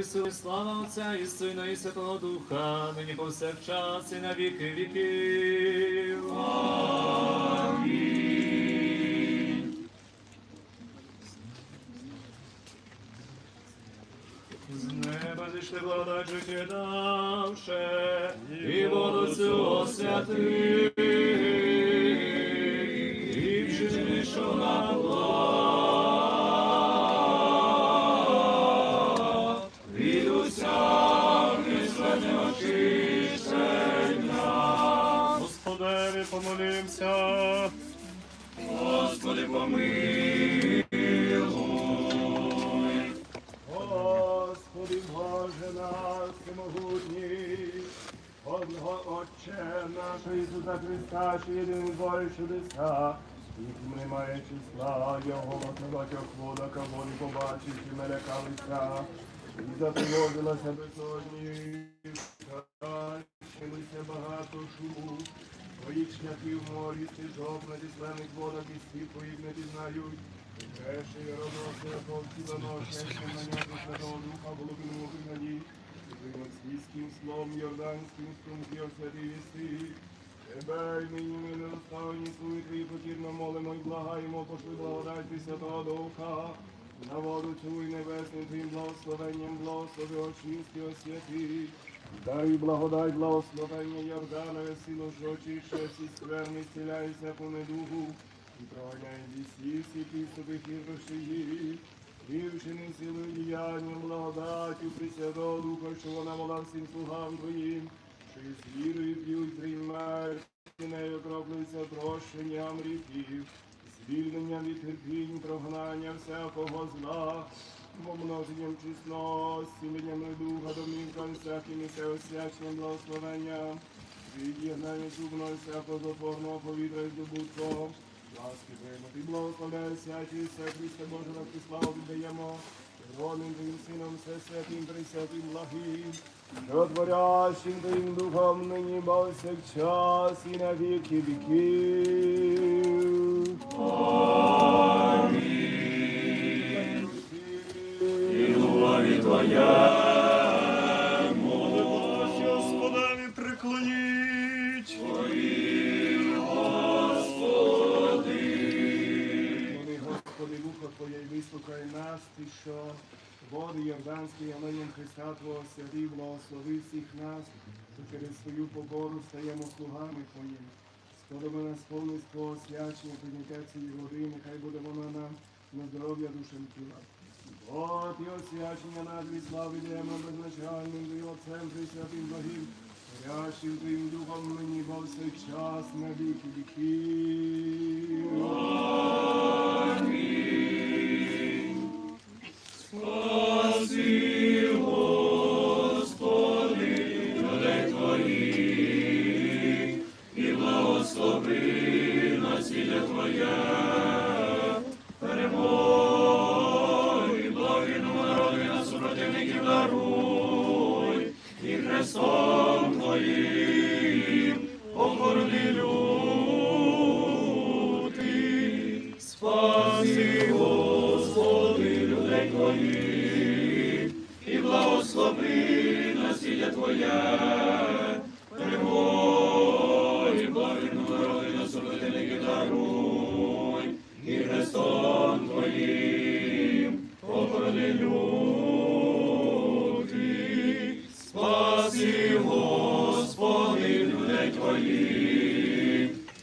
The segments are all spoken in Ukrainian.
і сили, слава Отця і Сина, і Святого Духа, нині повсякчас, і на віки віків. З неба зійшли благодать життя і воду цю освяти, Господи, помилуй. Господи Боже наш всемогутній, одного Отче нашого Ісуса Христа, що єдиний Боже чудеса, яким немає числа, Його на багатьох водах, а волі побачивши, мене калися, і затривожилася безодні, Качилися багато шуму, Твоїх шляхів морі, стежок на зіслених водах і світло їх не пізнають. Греші родоси, повці доношення, що на нього Святого Духа голубиному вигнаді, Свійським словом Йорданським струмки освяти віси. Тебе й нині ми не недоставлені слуги Твої покірно молимо й благаємо, пошли благодать Ти Святого Духа, на воду і небесним Твоїм благословенням, благослови очисти, освяти. Дай благодать, благословення Йорданове, силу, що всі скверни, зціляй всяку недугу, і проганяй вісі, всі підступи хитрощі, і вчини силою діянням, благодаттю Пресвятого Духа, що вона мала всім слугам Твоїм, що із вірою п'ють приймають, і нею кроплюються прощенням гріхів, звільненням від терпінь, прогнання всякого зла, помноженням чесності, зціленням духа, домінком всяким і все освяченням благословення, від'єднання зубного всякого затворного повітря і здобутком, ласки приймати, благословляй святі, все Христе Боже, на славу віддаємо, Родним Твоїм Сином, все святим, присвятим, благим, що творящим Твоїм Духом нині повсякчас і на віки віків. Що води Йорданські іменем Христа Твого святий, благослови всіх нас, що через свою покору стаємо слугами Твоїм. Скоро нас повністю Твого свячення, прийняття цієї води, нехай буде вона нам на здоров'я душем тіла. От і освячення нас від слави даємо безначальним Твоїм Отцем Пресвятим Богим, Горящим Твоїм Духом мені повсякчас на віки віків. Спаси,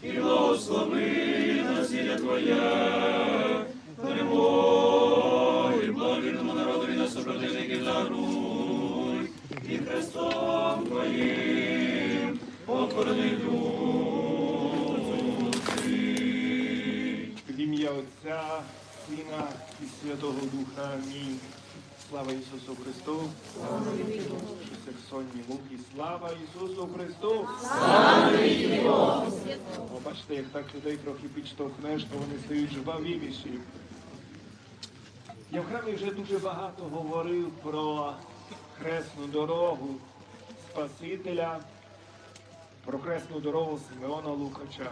І благослови насілля Твоє, перемоги, благину народові нас супротивники даруй, і Христом Твоїм покорни В ім'я Отця, Сина і Святого Духа. Амінь. Слава Ісусу Христу! Що сонні муки. Слава Ісусу Христу! Слава О, бачите, як так людей трохи підштовхнеш, то вони стають жвавіші. Я в храмі вже дуже багато говорив про хресну дорогу Спасителя, про хресну дорогу Симеона Лукача.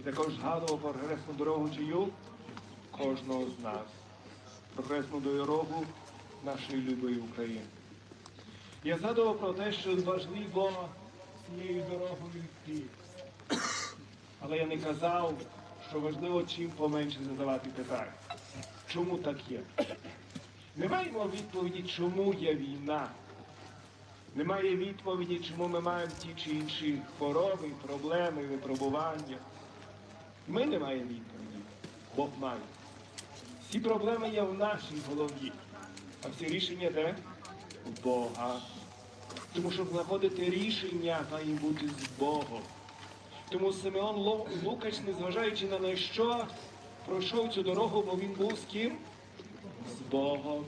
І також згадував про хресну дорогу чию? Кожного з нас. Про хресну дорогу нашої любої України. Я згадував про те, що важливо цією дорогою йти. Але я не казав, що важливо чим поменше задавати питань. Чому так є? Не маємо відповіді, чому є війна. Немає відповіді, чому ми маємо ті чи інші хвороби, проблеми, випробування. Ми не маємо відповіді. Бог має. Всі проблеми є в нашій голові. А всі рішення де? В Бога. Тому щоб знаходити рішення, має бути з Богом. Тому Симеон Лу- Лукач, незважаючи на що, пройшов цю дорогу, бо він був з ким? З Богом.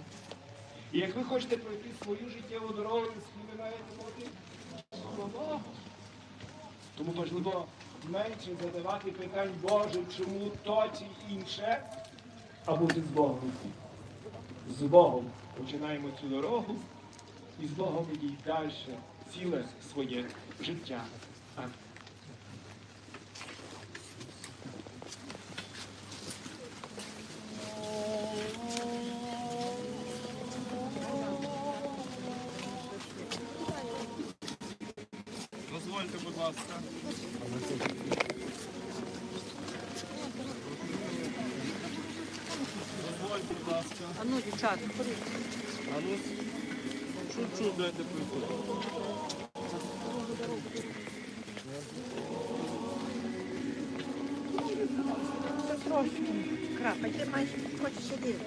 І як ви хочете пройти свою життєву дорогу, ви маєте бути? Богом. Тому важливо менше задавати питань Боже, чому то чи інше, а бути з Богом. З Богом починаємо цю дорогу і з Богом йдіть далі ціле своє життя. Амінь. Дівчата, А ну, чуть-чуть дайте прикурити. це трошки. Крапай, ти маєш хочеш сидіти.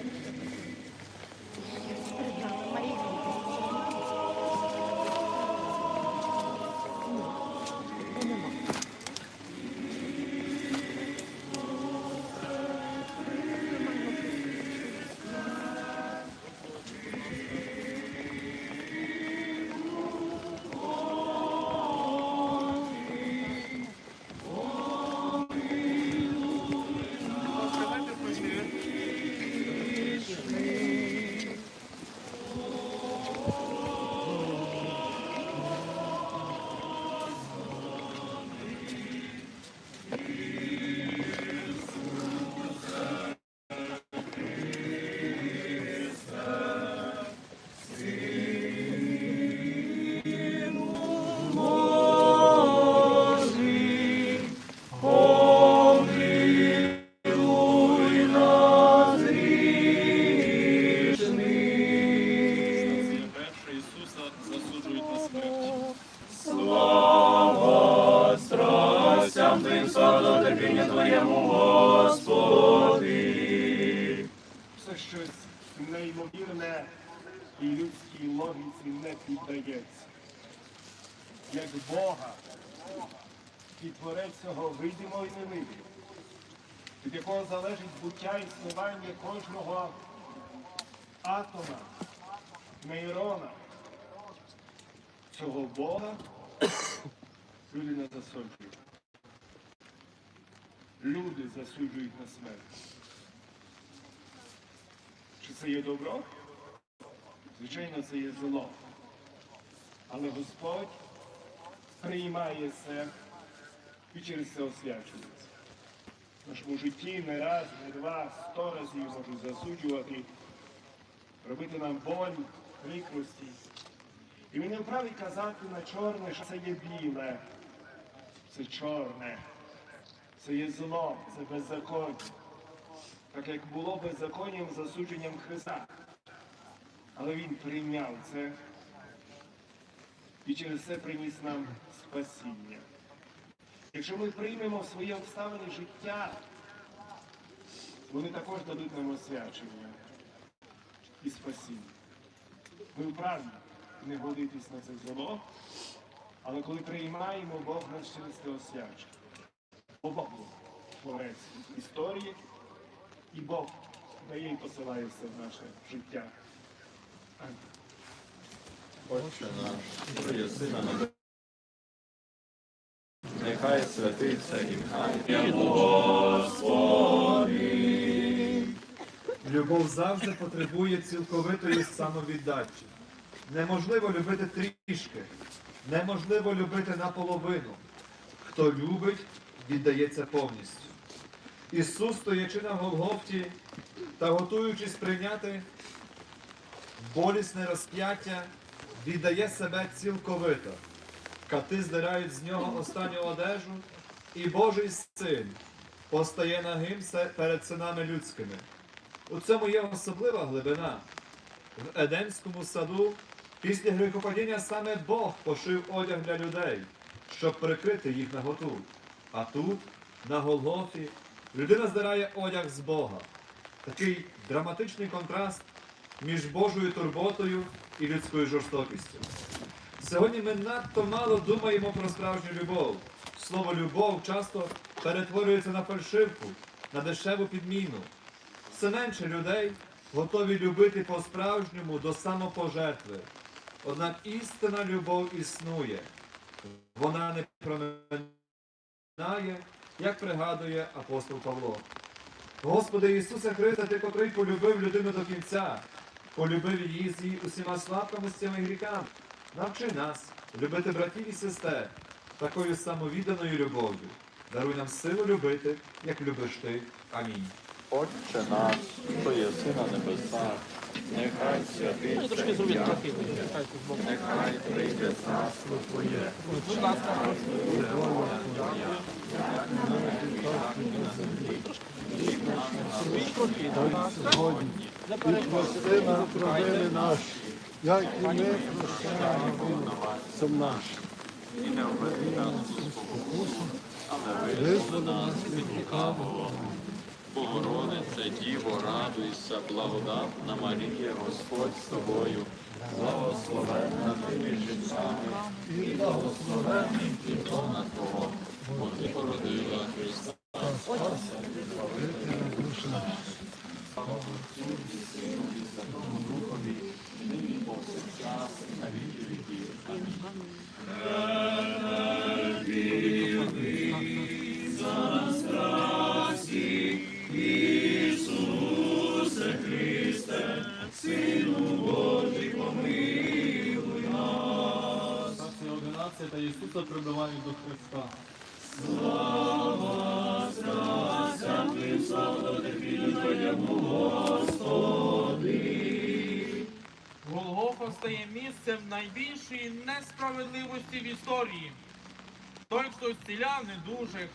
Бога люди не засуджують. Люди засуджують на смерть. Чи це є добро? Звичайно, це є зло. Але Господь приймає це і через це освячується. В нашому житті не раз, не два, сто разів можуть засуджувати, робити нам боль, прикрості. І ми не вправі казати на чорне, що це є біле, це чорне, це є зло, це беззаконня так як було беззаконням засудженням Христа. Але Він прийняв це і через це приніс нам спасіння. Якщо ми приймемо своє обставини життя, вони також дадуть нам освячення і спасіння. Ми вправі не годитись на це зло, але коли приймаємо, Бог нас через це освячує. Бо Бог творець історії, і Бог дає і посилає все в наше життя. Отче наш, що єси на небі. Нехай святиться ім'я Любов завжди потребує цілковитої самовіддачі. Неможливо любити трішки, неможливо любити наполовину. Хто любить, віддається повністю. Ісус, стоячи на Голгофті та готуючись прийняти болісне розп'яття віддає себе цілковито. Кати здирають з нього останню одежу, і Божий син постає нагим перед синами людськими. У цьому є особлива глибина. В Едемському саду після гріхопадіння саме Бог пошив одяг для людей, щоб прикрити їх наготу. А тут, на Голгофі, людина здирає одяг з Бога. Такий драматичний контраст між Божою турботою і людською жорстокістю. Сьогодні ми надто мало думаємо про справжню любов. Слово любов часто перетворюється на фальшивку, на дешеву підміну. Все менше людей готові любити по-справжньому до самопожертви. Однак істинна любов існує. Вона не проминає, як пригадує апостол Павло. Господи Ісусе Христе, Ти, котрий полюбив людину до кінця, полюбив її з її усіма слабкостями і гріхами. Навчи нас любити братів і сестер такою самовідданою любов'ю. Даруй нам силу любити, як любиш ти. Амінь. Отче наш, що єси на небесах, нехай святиться ім'я. Твоє, нехай прийде царство Твоє. Прости нам провини наші, як і ми прощаємо винуватцям нашим. І не введи нас. У спокусу, але Визволи нас від лукавого. Діво, радуйся, благодатна Марія, Господь з тобою, благословенна ти між жінками, і благословенний плідона Твого, бо ти породила Христа. Слава 11 Ісуса прибивають до Христа. Голгофа стає місцем найбільшої несправедливості в історії. Той, хто зціляв недужих,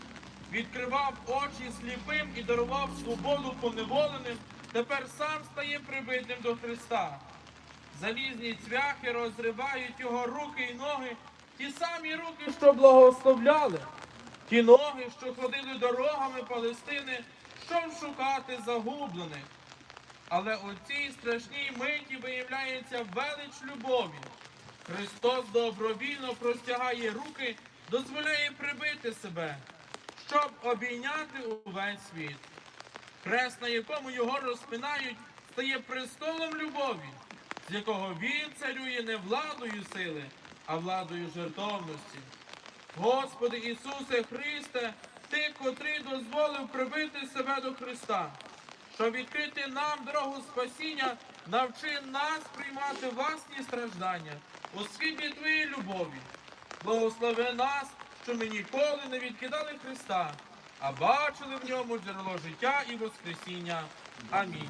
відкривав очі сліпим і дарував свободу поневоленим, тепер сам стає прибитим до Христа. Залізні цвяхи розривають його руки і ноги, ті самі руки, що благословляли, ті ноги, що ходили дорогами Палестини, щоб шукати загублених. Але у цій страшній миті виявляється велич любові. Христос добровільно простягає руки, дозволяє прибити себе, щоб обійняти увесь світ. Хрест, на якому його розпинають, стає престолом любові, з якого він царює не владою сили, а владою жертовності. Господи Ісусе Христе, Ти, котрий дозволив прибити себе до Христа, щоб відкрити нам дорогу спасіння, навчи нас приймати власні страждання у світлі Твоєї любові. Благослови нас, що ми ніколи не відкидали Христа, а бачили в ньому джерело життя і Воскресіння. Амінь.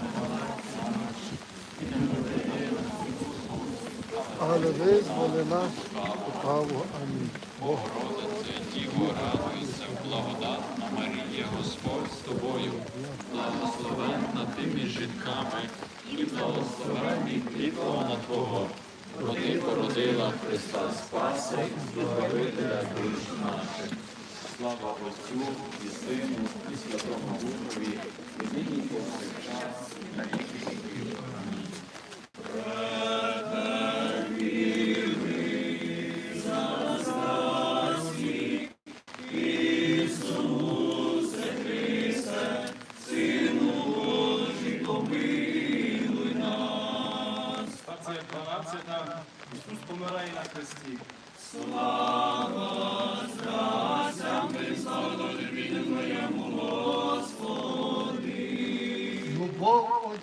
Але визволи нас лукавого. Амінь. Богородице, Діво, радуйся, благодатна Марія, Господь з тобою, благословенна ти між жінками, і благословенний плід Твого, бо ти породила Христа Спаси Збавителя душ наших. Слава Отцю і Сину, і Святому Духові, і нині повсякчас, на віки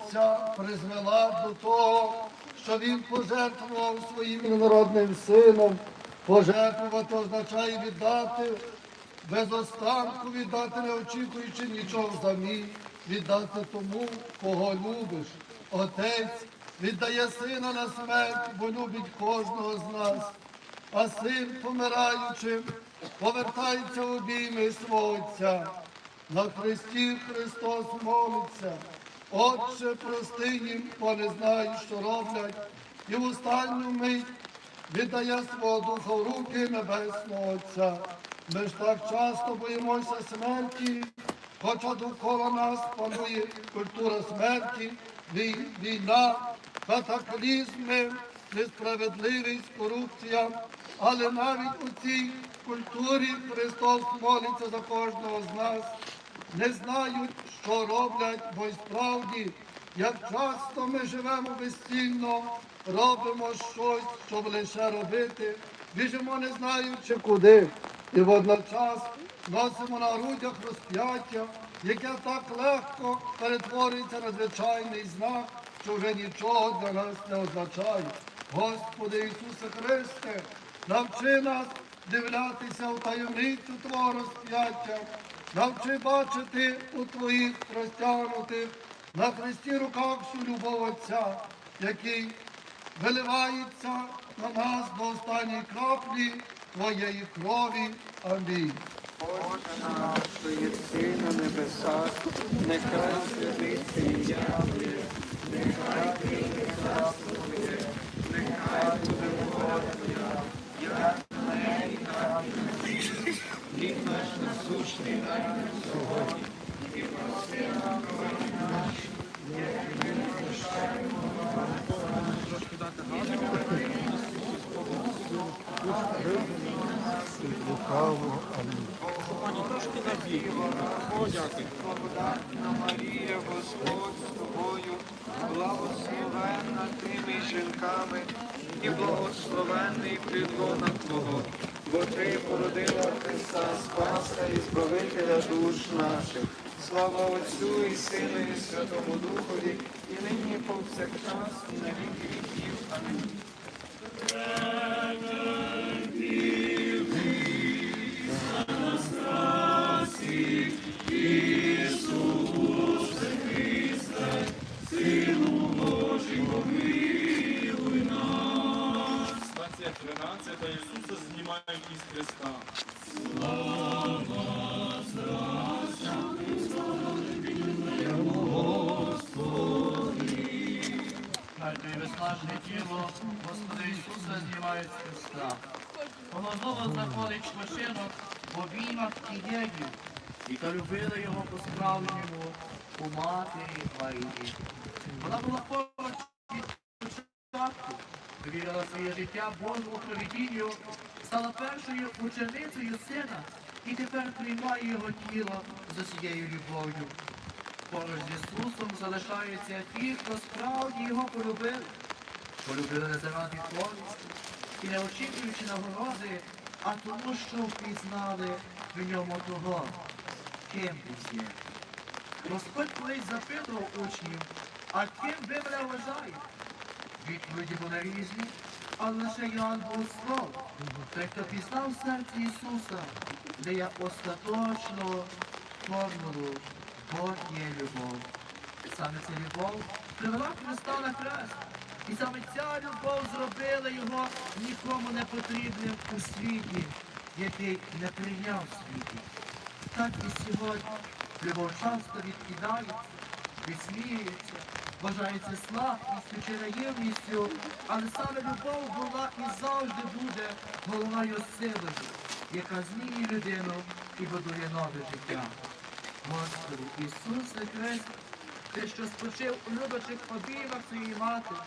Отця призвела до того, що він пожертвував своїм народним сином. Пожертвувати означає віддати без останку, віддати не очікуючи нічого взамін, віддати тому, кого любиш. Отець віддає сина на смерть, бо любить кожного з нас. А син, помираючи, повертається в обійми свого Отця. На Христі Христос молиться. Отче, прости їм, бо не знають, що роблять, і в останню мить віддає свого духа в руки Небесного Отця. Ми ж так часто боїмося смерті, хоча довкола нас панує культура смерті, війна, катаклізми, несправедливість, корупція. Але навіть у цій культурі Христос молиться за кожного з нас не знають, що роблять, бо й справді, як часто ми живемо безцільно, робимо щось, щоб лише робити, біжимо, не знаючи куди, і водночас носимо на грудях розп'яття, яке так легко перетворюється на звичайний знак, що вже нічого для нас не означає. Господи Ісусе Христе, навчи нас дивлятися в таємницю Твого розп'яття, навчи бачити у Твоїх розтягнутих на хресті руках всю любов Отця, який виливається на нас до останньої краплі Твоєї крові. Амінь. Боже наш, що єси на небесах, нехай святиться ім'я Твоє, нехай прийде царство Твоє, нехай буде воля Твоя, як на небі, так і на землі. Хліб наш нам сьогодні, і прости нам наші, як ми прощаємо Благодатна Марія, Господь з тобою, благословенна ти жінками, і благословенний плідлона Твого, бо ти породила Христа Спаса і Збавителя душ наших. Слава Отцю і Сину, і Святому Духові, і нині і повсякчас, і на віки віків. Амінь. Стація 13 Ісуса знімають із Христа. Хай безслажне тіло Господа Ісуса знімають з Христа. Знову знаходить шпочинок в обіймах ідеї, яка любила його по-справжньому у матері Марії. Вона була поруч від початку, довірила своє життя Божому провідінню, стала першою ученицею сина і тепер приймає його тіло з усією любов'ю. Поруч з Ісусом залишаються ті, хто справді його полюбили, полюбили не заради користі і не очікуючи нагороди, а тому, що впізнали в ньому того, ким він є. Господь колись запитував учнів, а ким ви мене вважаєте? Відповіді були різні, але лише Йоанн був слово. Той, хто пізнав в серці Ісуса, дає остаточну формулу Бог є любов. Саме ця любов привела Христа на хрест. І саме ця любов зробила його нікому не потрібним у світі, який не прийняв світі. Так і сьогодні любов часто відкидається, висміюється, вважається слабкістю чи наївністю, але саме любов була і завжди буде головною силою, яка змінює людину і будує нове життя. Господи, Ісусе Христе, Ти, що спочив у любячих обіймах своєї матері,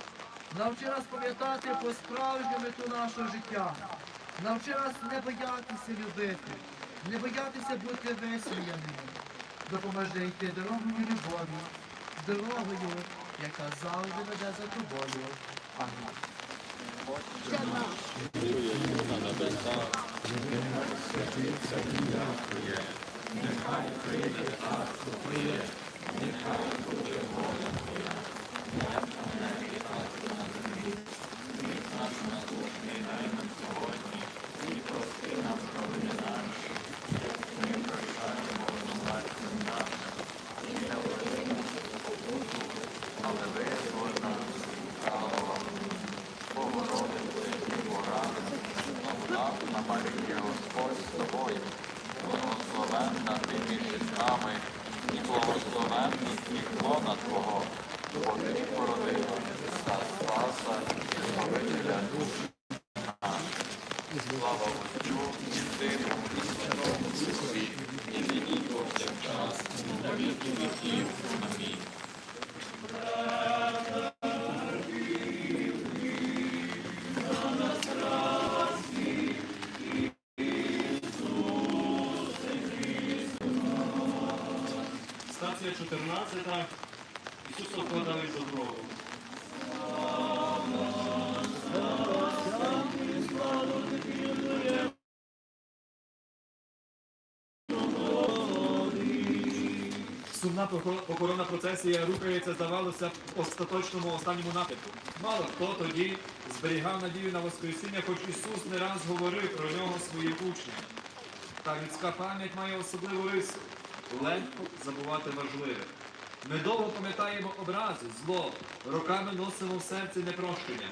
навчи нас пам'ятати по справжню мету нашого життя. Навчи нас не боятися любити, не боятися бути висміяними. Допоможи йти дорогою любові, дорогою, яка завжди веде за тобою. Амінь. Святиться ім'я Твоє, нехай прийде царство Твоє, нехай буде воля Твоя, 14. Ісуса вкладали до гробу. Сумна похо- похоронна процесія рухається, здавалося, в остаточному останньому напрямку. Мало хто тоді зберігав надію на Воскресіння, хоч Ісус не раз говорив про нього своїм учням. Та людська пам'ять має особливу рису. Легко забувати важливе. Ми довго пам'ятаємо образи, зло, роками носимо в серці непрощення.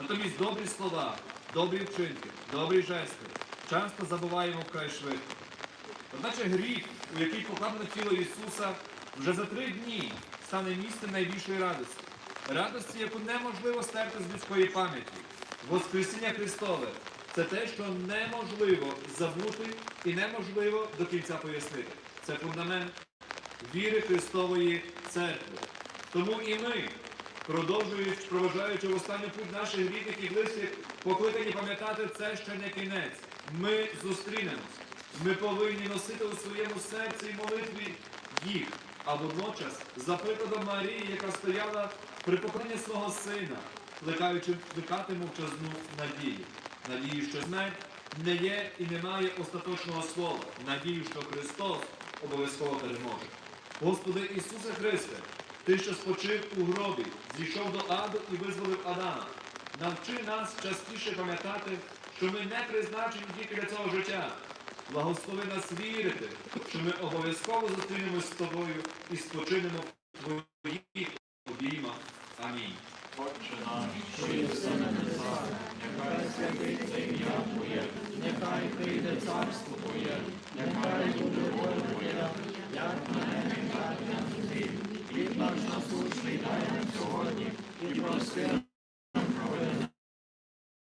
Натомість добрі слова, добрі вчинки, добрі жести часто забуваємо вкрай швидко. Одначе гріх, у який покладено тіло Ісуса, вже за три дні стане місцем найбільшої радості. Радості, яку неможливо стерти з людської пам'яті. Воскресіння Христове це те, що неможливо забути і неможливо до кінця пояснити. Це фундамент віри Христової церкви. Тому і ми, продовжуючи, проважаючи в останню путь наших рідних і близьких, покликані пам'ятати це ще не кінець. Ми зустрінемось. Ми повинні носити у своєму серці і молитві їх, а водночас за прикладом Марії, яка стояла при покоренні свого сина, плекаючи плекати мовчазну надію. Надію, що смерть не є і не має остаточного слова. Надію, що Христос обов'язково переможе. Господи Ісусе Христе, Ти, що спочив у гробі, зійшов до аду і визволив Адама. Навчи нас частіше пам'ятати, що ми не призначені тільки для цього життя. Благослови нас вірити, що ми обов'язково зустрінемось з тобою і спочинемо в твоїх обіймах. Амінь. Отче наш, що єси на небесах, нехай святиться ім'я Твоє, нехай прийде царство Твоє, нехай буде воля як на небі, так і на наш насущний дай нам сьогодні, і прости нам провини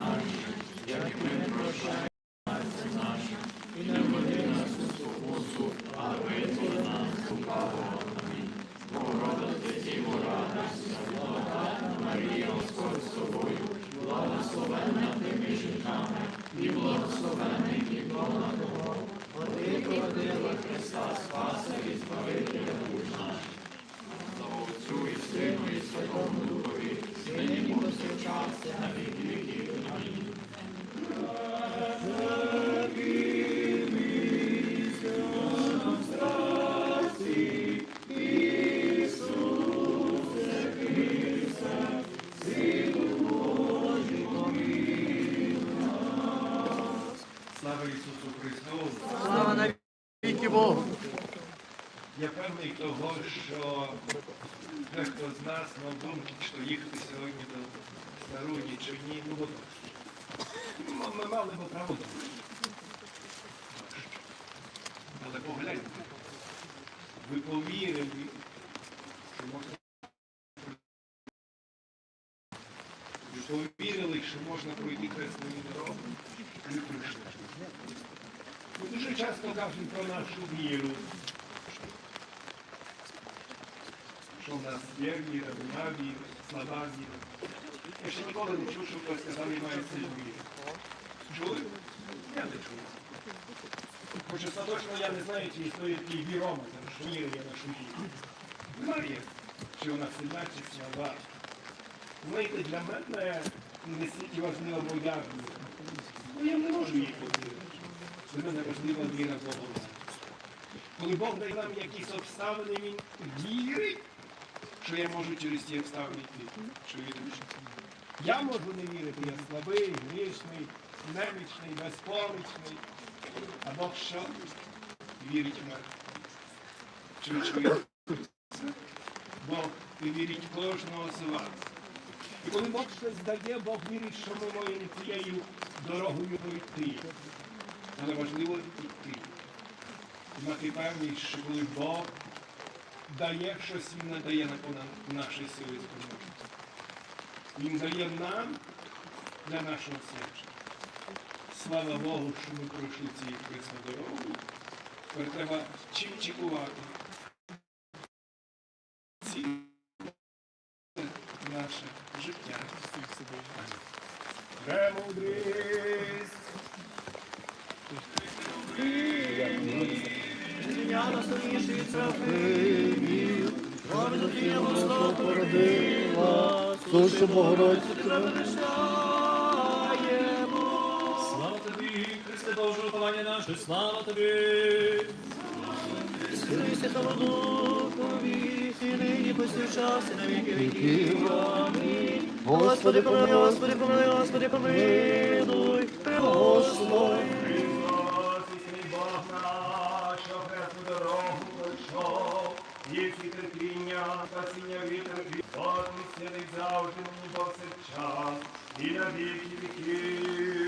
наші, як ми прощаємо нашим і не введи нас у спокусу, а визволи нас лукавого. Амінь. Богородице, Діво, радуйся, благодатна Марія, Господь з тобою, благословенна ти між жінками, і благословенний бо ти породила Христа Спаса і Збавителя душ наш. Слава Отцю і Сину і Святому Духові, нині повсякчас, і на повірили, що можна що можна пройти хресною дорогою, і ви прийшли. Дуже часто кажемо про нашу віру. Що в нас є віра, нема віри, слаба віра. Я ще ніколи не чув, що хтось сказав, немає сил віри. Чули? Я не чув. Хоч остаточно я не знаю, чи існує такий вірометр, що є нашу віру. Немає, чи вона сильна, чи слаба. Знаєте, для мене не стільки важлива моя. Ну, я не можу їх повірити. Для мене важлива віра Бога. Коли Бог дає нам якісь обставини, Він вірить, що я можу через ті обставини йти, що вірю. Я можу не вірити, я слабий, грішний, немічний, безпомічний. А Бог що? Вірить в мене. Чи ви? Бог і вірить кожного з вас. І коли Бог щось дає, Бог вірить, що ми маємо цією дорогою пройти. Але важливо йти. Мати певність, що коли Бог дає щось, Він не дає на понад наші сили спроможності. Він дає нам для нашого серця. Слава Богу, що ми пройшли ці крисну дорогу. Тепер треба чим чекувати. Ці наше життя. Премудрість. Сушу Богородицю, Слава Боже, рятування наше, слава тобі! Господи, помилуй, Господи, помилуй, Господи, помилуй, Господи. Христос, істинний Бог наш, що хресну дорогу пройшов, і всі терпіння, спасіння вітер, Бог мій святий завжди повсякчас, і на віки віків.